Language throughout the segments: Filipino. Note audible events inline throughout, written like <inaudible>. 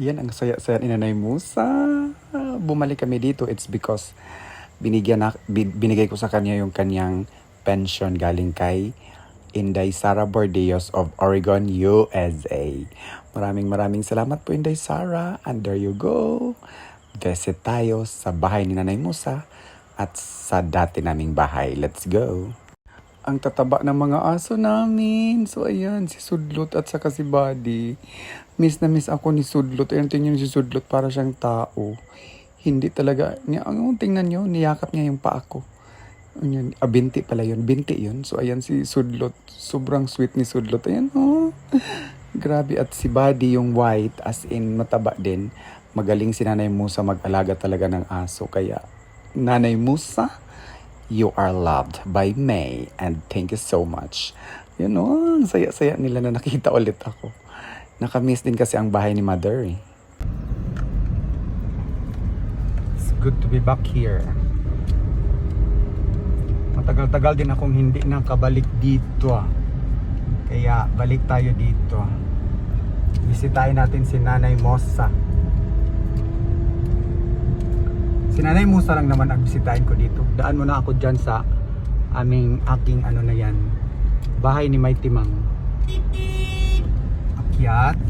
Ayan, ang saya-saya ni Nanay Musa. Bumalik kami dito. It's because binigyan na, bi- binigay ko sa kanya yung kanyang pension galing kay Inday Sara Bordeos of Oregon, USA. Maraming maraming salamat po Inday Sara. And there you go. Visit tayo sa bahay ni Nanay Musa at sa dati naming bahay. Let's go. Ang tataba ng mga aso namin. So ayan, si Sudlot at saka si Buddy. Miss na miss ako ni Sudlot. Ayan, tingnan si Sudlot para siyang tao. Hindi talaga, niya, ang tingnan niyo, niyakap niya yung paa ko. Ayan, ah, binti pala yun. Binti yun. So ayan si Sudlot. Sobrang sweet ni Sudlot. Ayan, oh. Grabe. At si Buddy yung white, as in mataba din. Magaling si Nanay Musa mag-alaga talaga ng aso. Kaya, Nanay Musa, You are loved by May and thank you so much. Yun o, ang saya-saya nila na nakita <laughs> ulit ako. Nakamiss din kasi ang bahay ni Mother eh. It's good to be back here. Matagal-tagal din akong hindi nakabalik dito. ah. Kaya balik tayo dito. Bisitahin natin si Nanay Mosa. Si Nanay Musa lang naman ang bisitahin ko dito. Daan mo na ako dyan sa aming aking ano na yan. Bahay ni May Timang. Akyat.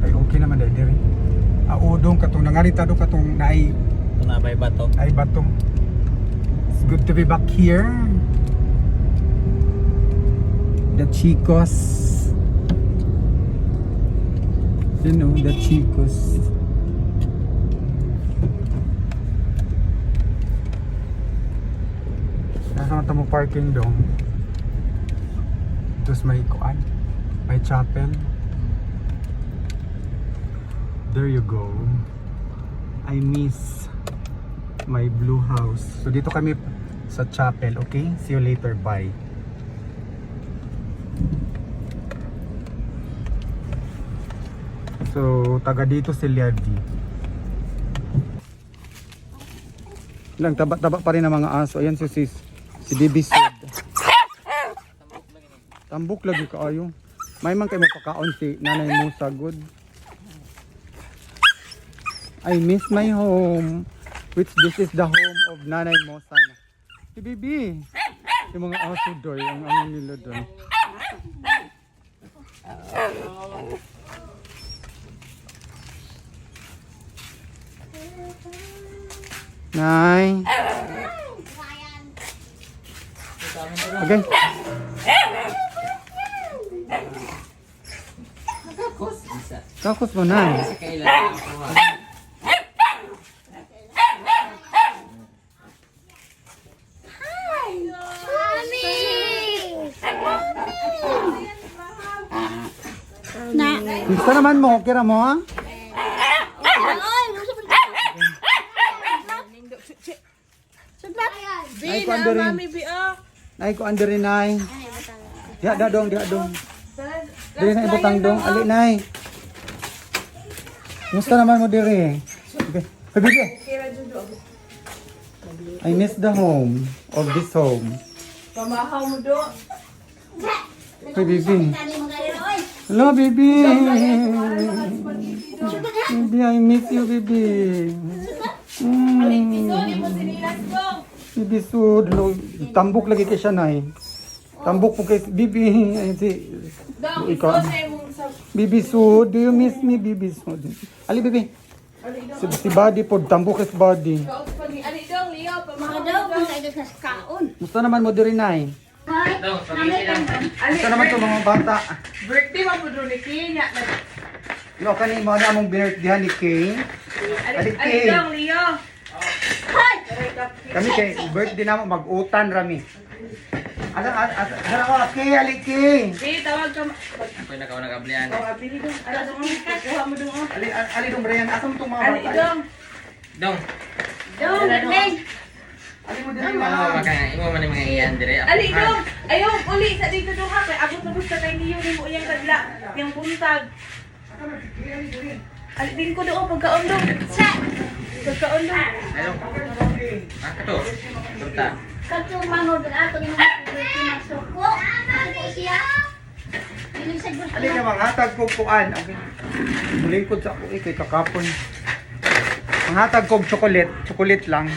Ay okay naman dahil diri. Audong katong nangarita do katong naay Ito na ba bato? ay batong It's good to be back here. The chicos. You know, the chicos. Nasa mo parking dong. Tapos may kuan. May chapel. There you go. I miss my blue house. So dito kami sa chapel, okay? See you later, bye. So, taga dito si Liadi. Lang taba-taba pa rin ang mga aso. Ayan si sis, si Bibi Sud. Tambok lagi kaayo. May man kay mo pakaon si Nanay Musa good. I miss my home. Which this is the home of Nanay Mosa. na. Si Bibi. Yung mga aso doy, ang ano nila doon. Nay. Okay. Kakos mo na. Na. Gusto naman mo, kira mo ha? Ay, gusto mo. Sudlat. Ay ko ando rin. Ay ko ando rin ay. Diha da dong, diha dong. Diri na ibutang dong, ali nay. Gusto naman mo diri. Bibi. I miss the home of this home. Pamahaw mo do. Hey, oy. Hello, Bibi. Bibi, I miss you, Bibi. Mm. Bibi sud, no, tambok lagi kay siya nay. Tambok po kay Bibi. Ay, si, Dong, Ikaw. Bibi sud, do you miss me, Bibi sud? Ali, Bibi. Si, si body po, tambok is body. Pa. Ali dong, Leo, Mga pamahaw daw, kung sa sa kaon. Musta naman mo diri nay? Musta naman to mga bata? birthday mo po doon ni Kenya. Yo, kani mo na among binirthdayan ni Kay. Ali, Ali, ali Kay. dong, Leo. Kami kay birthday namo mag-utan rami. Ada ada ada ako Kay, ali Kay. Di, tawag ka. ma- Ako yung nakaw nakablian. Tawag, abili dong. Ala dong, kuha mo dong. oh. Ali ali dong Brian, asam tong mga Ali dong. Dong, dong, Neng. Ali mo diri ano ba ka Imo man mga iyan dire. Ali dong. Ayaw, uli sa dito dong ha. Kay abot na gusto kay Leo ni mo iyang kadla. Yung buntag. Ali din ko doon pagkaon dong. Sa. Pagkaon dong. Ayun. Ito. Punta. Kato manod ato ni mga pinasuko. Ako siya. Sa gusto. Alin naman, hatag kog kuan. Okay. Mulingkod sa ako, eh, kay kakapon. Ang hatag kog chocolate, chocolate lang.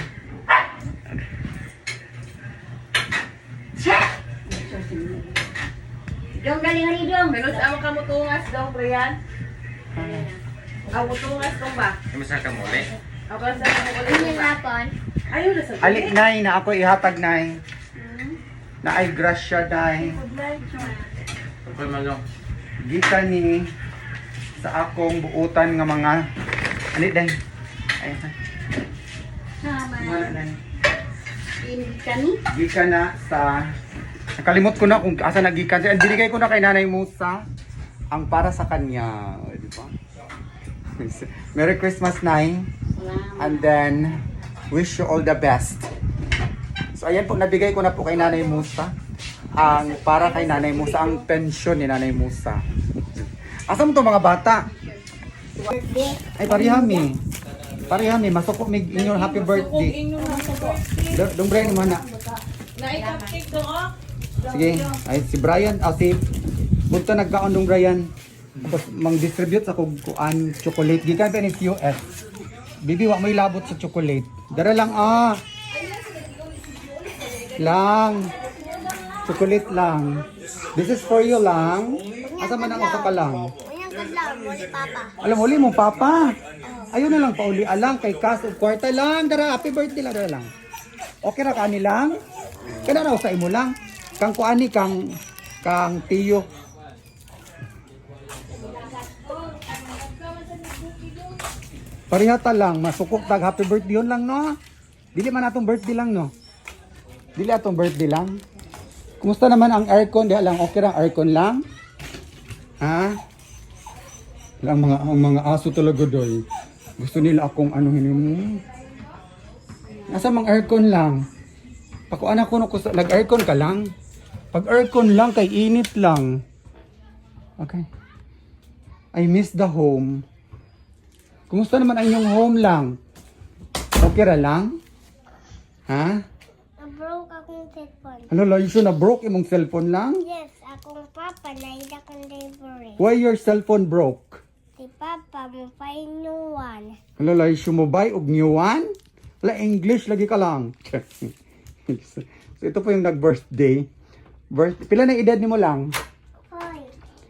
Dong galing ri dong. Pero sa amo ka mutungas daw, Brian. Ang mutungas ko ba? Kamusta ka muli? Ako sa amo ko Ini lapon. Ayaw na sa Ali, nay, na ako ihatag, nay. Na ay grasya, nay. Pagpal malong. Gika ni sa akong buutan nga mga ani day. Ay, Sama. mga day. Gika na sa Nakalimot ko na kung asa nagikan siya. Binigay ko na kay Nanay Musa ang para sa kanya, di ba? Merry Christmas, Nay. And then, wish you all the best. So, ayan po, nabigay ko na po kay Nanay Musa. Ang para kay Nanay Musa, ang pensyon ni Nanay Musa. Asa mo to mga bata? Ay, parihami. Parihami, masuko mig inyo happy birthday. Dong Brian mo na. Na-cupcake to, oh. Sige, ay si Brian, ah, si Bunta nagkaon dong Brian. Tapos mang-distribute sa kung kuan chocolate gikan pa ni US. Bibi wa mo ilabot sa chocolate. Dara lang ah. Lang. Chocolate lang. This is for you lang. Asa man ang usa ka lang? Uyang kadlaw ni Papa. Alam uli mo papa. Ayun na lang pauli alang kay Cas of kwarta lang. Dara happy birthday lang dara lang. Okay ra kani lang? Kana raw sa imo lang. Kang kuani kang kang tiyo. Parihata lang, masukok tag happy birthday yun lang no. Dili man atong birthday lang no. Dili atong birthday lang. Kumusta naman ang aircon? Diha lang okay lang aircon lang. Ha? Ang mga ang mga aso talaga doy. Gusto nila akong ano mo. Nasa mga aircon lang. Pakuan ako no kusa nag-aircon ka lang. Pag aircon lang kay init lang. Okay. I miss the home. Kumusta naman ang inyong home lang? Okay ra lang? Ha? Na-broke akong cellphone. Ano lang, you na broke imong cellphone lang? Yes, akong papa na ida kong library. Why your cellphone broke? Si Papa mo pa new one. Hala, lay sumubay og new one? Wala, English lagi ka lang. <laughs> so, ito po yung nag-birthday. Birth Pila na edad ni mo lang? Hoy,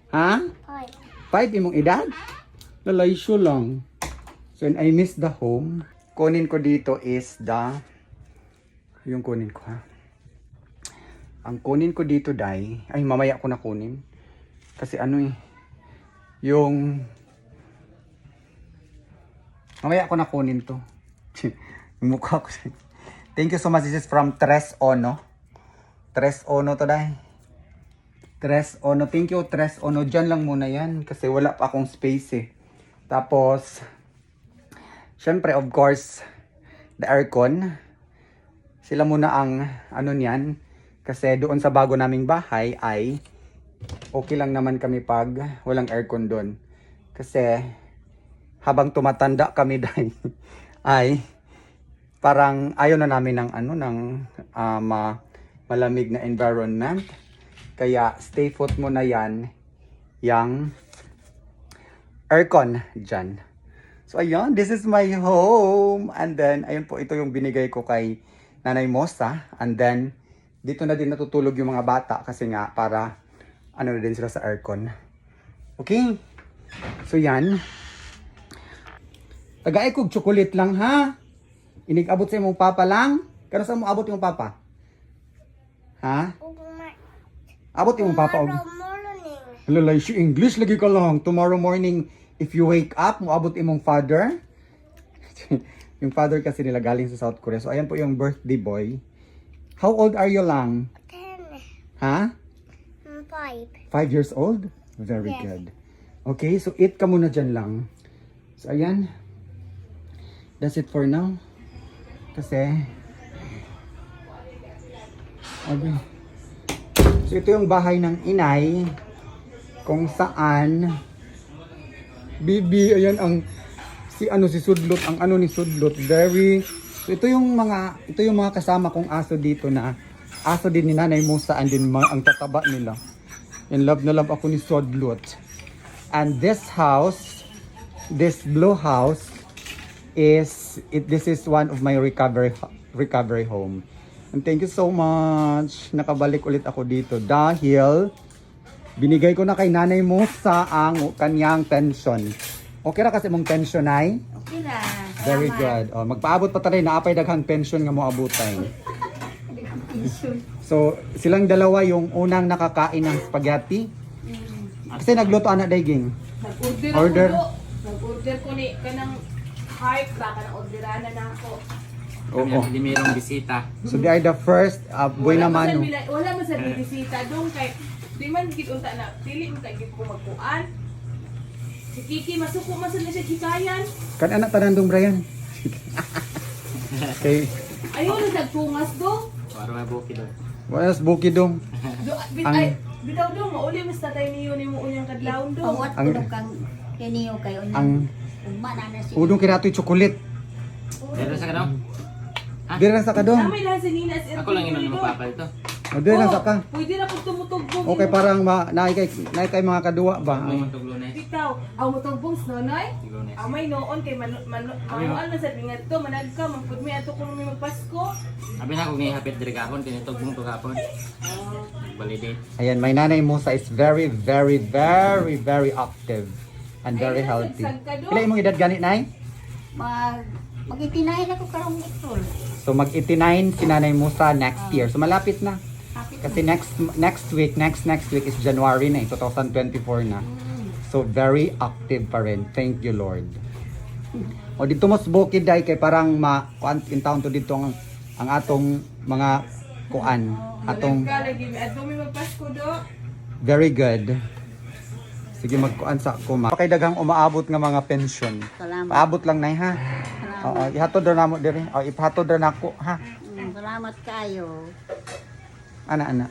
Ha? hoy. Five imong edad? Lalay siya lang. So, and I miss the home. Kunin ko dito is the... Yung kunin ko ha. Ang kunin ko dito, Day, ay mamaya ko na kunin. Kasi ano eh, yung... Mamaya ko na kunin to. <laughs> mukha ko. Thank you so much. This is from Tres Ono. Tres Ono to, Day. Tres Ono. Thank you, Tres Ono. Diyan lang muna yan. Kasi wala pa akong space eh. Tapos, syempre, of course, the aircon. Sila muna ang ano niyan. Kasi doon sa bago naming bahay ay okay lang naman kami pag walang aircon doon. Kasi habang tumatanda kami <laughs> dahil ay parang ayaw na namin ng ano ng ma- malamig na environment. Kaya stay put mo na yan yang aircon dyan. So ayun, this is my home. And then, ayun po, ito yung binigay ko kay Nanay Mosa. And then, dito na din natutulog yung mga bata kasi nga para ano na din sila sa aircon. Okay? So yan. Tagay kog chocolate lang ha. Inig-abot sa imong papa lang. Kano sa mo abot yung papa? Ha? Abot yung papa og morning. Lalay si English lagi ka lang. Tomorrow morning, if you wake up, moabot imong father. <laughs> yung father kasi nila galing sa South Korea. So, ayan po yung birthday boy. How old are you lang? Ten. Ha? Five. Five years old? Very Yes. good. Okay, so eat ka muna dyan lang. So, ayan. That's it for now. Kasi, okay. So, ito yung bahay ng inay kung saan Bibi, ayan ang si ano si Sudlot, ang ano ni Sudlot, very So ito yung mga ito yung mga kasama kong aso dito na aso din ni Nanay Musa and din mga, ang tataba nila. In love na love ako ni Sodlot. And this house, this blue house is it this is one of my recovery recovery home. And thank you so much. Nakabalik ulit ako dito dahil binigay ko na kay Nanay Musa ang kanyang pension. Okay ra kasi mong pension ay? Okay na. Very good. Oh, magpaabot pa tayo naapay daghang pension nga mo abutay. <laughs> So, silang dalawa yung unang nakakain ng spaghetti. Kasi nagluto anak daiging. Nag-order Order. Nag-order ko ni kanang hype ba kanang orderana na ako. Kami Oo. hindi mayroong bisita. So they are the first uh, buhay naman. sa Wala man sa bisita dong kay di man gid unta na dili man kay gid ko magkuan. Si Kiki masuko man sa siya hikayan. Kan anak tanan dong Brian. <laughs> okay. Ayaw na sa tungas do. Para may buki doon. Buenas buki dong. Do bit Ang- ay bitaw do mauli mas tatay niyo ni mo unyang kadlawon do. Pawat Ang- nung kang kiniyo kayo. Ang Uma na na siya. udong kinatoy chocolate. Pero sa kanong? Dire na sa ka dong. Namay lang si Nina as Ako lang yun ang magpapal to. O dire na sa ka. Pwede na pag tumutugbog. Okay parang ma naay kay naay kay mga kadua ba. Ang- tuglunes. Bitaw, ang mutugbog nanay. Tuglunes. Amay noon kay man man ang ano sa tingat to manag ka magpud mi ato kuno mi magpasko. Sabi na kung hapit diri kahapon, tinitugong to kahapon. Validate. Ayan, my nanay Musa is very, very, very, very active and very healthy. nasagsag ka, Dong. Pila imong edad gani nay? Mag magitinahin ako karong April. So mag-89 si Nanay Musa next year. So malapit na. Kasi next next week, next next week is January na, eh, 2024 na. So very active pa rin. Thank you Lord. O dito mas bukid dai kay parang ma kuan in town to dito ang, ang atong mga kuan atong very good. Sige magkuan sa ako ma. Kay daghang umaabot nga mga pension. Salamat. Paabot lang nay ha. Oo, ihatod ra namo diri. O ipahatod ra nako ha. Mm, salamat kayo. Ana ana.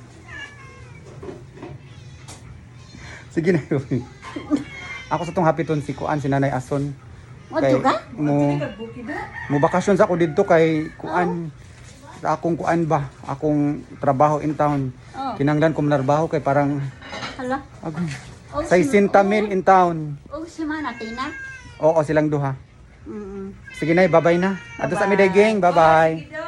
Sige na yun. Ako sa tong hapiton si Kuan, si Nanay Ason. Mo ka? mo, mo bakasyon sa ako dito kay Kuan. Sa akong Kuan ba? Akong trabaho in town. Oh. Kinanglan ko manarbaho kay parang Hala. ako. Oh, Sa isinta mil in town. Oh, si Mana Tina. Oo, silang duha. Mm. Sige na, bye-bye na. Ato sa Midday Gang, bye-bye.